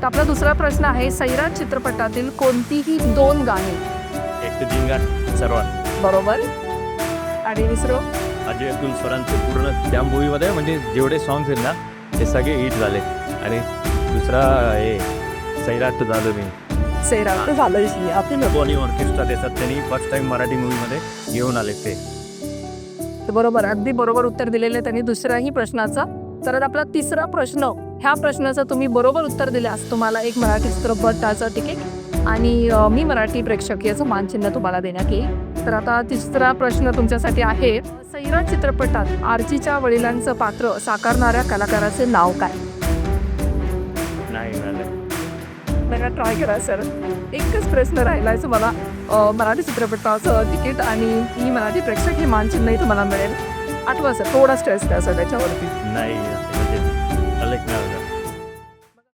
तर आपला दुसरा प्रश्न आहे सैराट चित्रपटातील कोणतीही दोन गाणी? एक तर जिंगाट सर्वात. बरोबर. आणि दुसरं अजय अतुल स्वरांचे पूर्ण त्या मूवीमध्ये म्हणजे जेवढे सॉंग्स आहेत ना ते सगळे हिट झाले. आणि दुसरा हे सैराट झालं मी. सैराट तर झालं आपण दोन्ही ऑर्केस्ट्रा त्याच्यात त्यांनी फर्स्ट टाइम मराठी मूवीमध्ये घेऊन आले ते. बरोबर अगदी बरोबर उत्तर दिलेलं त्यांनी दुसऱ्याही प्रश्नाचा. तर आपला तिसरा प्रश्न ह्या प्रश्नाचं तुम्ही बरोबर उत्तर दिल्यास तुम्हाला एक मराठी चित्रपटाचं तिकीट आणि मी मराठी प्रेक्षक याचं मानचिन्ह तुम्हाला देण्यात येईल. तर आता तिसरा प्रश्न तुमच्यासाठी आहे सैराट चित्रपटात आरचीच्या वडिलांचं पात्र साकारणाऱ्या कलाकाराचे नाव काय? मला ट्राय करा सर एकच प्रश्न राहिला आहे तुम्हाला मराठी चित्रपटाचं तिकीट आणि मी मराठी प्रेक्षक हे मानचिन्हही तुम्हाला मिळेल. आठवा सर थोडा स्ट्रेस द्या सर त्याच्यावरती. नाही balik na.